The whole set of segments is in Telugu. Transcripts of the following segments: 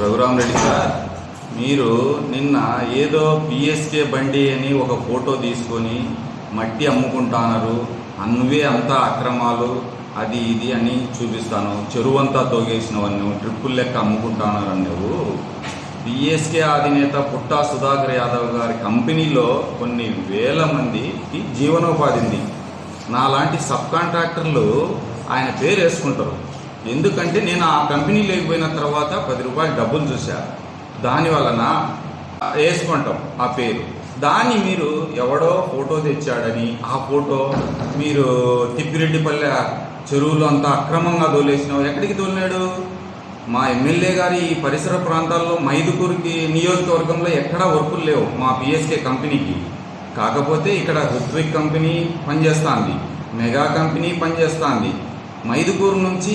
రఘురామరెడ్డి సార్ మీరు నిన్న ఏదో పిఎస్కే బండి అని ఒక ఫోటో తీసుకొని మట్టి అమ్ముకుంటానరు నువ్వే అంతా అక్రమాలు అది ఇది అని చూపిస్తాను చెరువంతా తోగేసినవన్నీ ట్రిప్పుల్ లెక్క అమ్ముకుంటానరు నువ్వు. పిఎస్కే అధినేత పుట్టా సుధాకర్ యాదవ్ గారి కంపెనీలో కొన్ని వేల మందికి జీవనోపాధి ఉంది నాలాంటి సబ్ కాంట్రాక్టర్లు ఆయన పేరు వేసుకుంటారు ఎందుకంటే నేను ఆ కంపెనీ లేకపోయిన తర్వాత పది రూపాయలు డబ్బులు చూసా దాని వలన వేసుకుంటాం ఆ పేరు. దాన్ని మీరు ఎవడో ఫోటో తెచ్చాడని ఆ ఫోటో మీరు తిప్పిరెడ్డిపల్లె చెరువులో అంతా అక్రమంగా దోలేసినావు ఎక్కడికి దోలినాడు? మా ఎమ్మెల్యే గారి ఈ పరిసర ప్రాంతాల్లో మైదుకూరుకి నియోజకవర్గంలో ఎక్కడా వర్కులు లేవు మా పిఎస్కే కంపెనీకి. కాకపోతే ఇక్కడ హుత్విక్ కంపెనీ పనిచేస్తుంది మెగా కంపెనీ పనిచేస్తుంది. మైదుకూరు నుంచి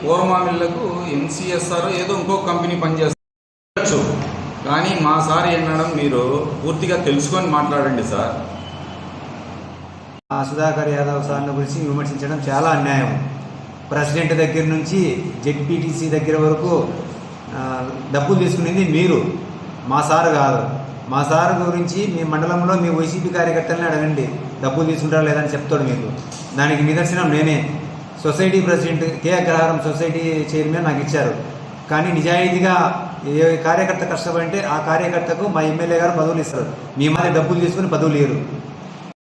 పూర్వమామిళ్ళకు ఎంసీఎస్ఆర్ ఏదో ఇంకో కంపెనీ పనిచేస్తారు కానీ మా సార్ ఏంటడం మీరు పూర్తిగా తెలుసుకొని మాట్లాడండి సార్. సుధాకర్ యాదవ్ సార్ని గురించి విమర్శించడం చాలా అన్యాయం. ప్రెసిడెంట్ దగ్గర నుంచి జెడ్పీటీసీ దగ్గర వరకు డబ్బులు తీసుకునేది మీరు. మా సార్ కాదు. మా సార్ గురించి మీ మండలంలో మీ వైసీపీ కార్యకర్తలని అడగండి. డబ్బులు తీసుకుంటారా లేదని చెప్తాడు మీకు. దానికి నిదర్శనం నేనే. Society president K Agraharam society chairman నాకు ఇచ్చారు. కానీ నిజాయితీగా ఏ కార్యకర్త కష్టపడితే ఆ కార్యకర్తకు మా ఎమ్మెల్యే గారు పదవులు ఇస్తారు. మీ మాది డబ్బులు తీసుకుని పదవులు లేరు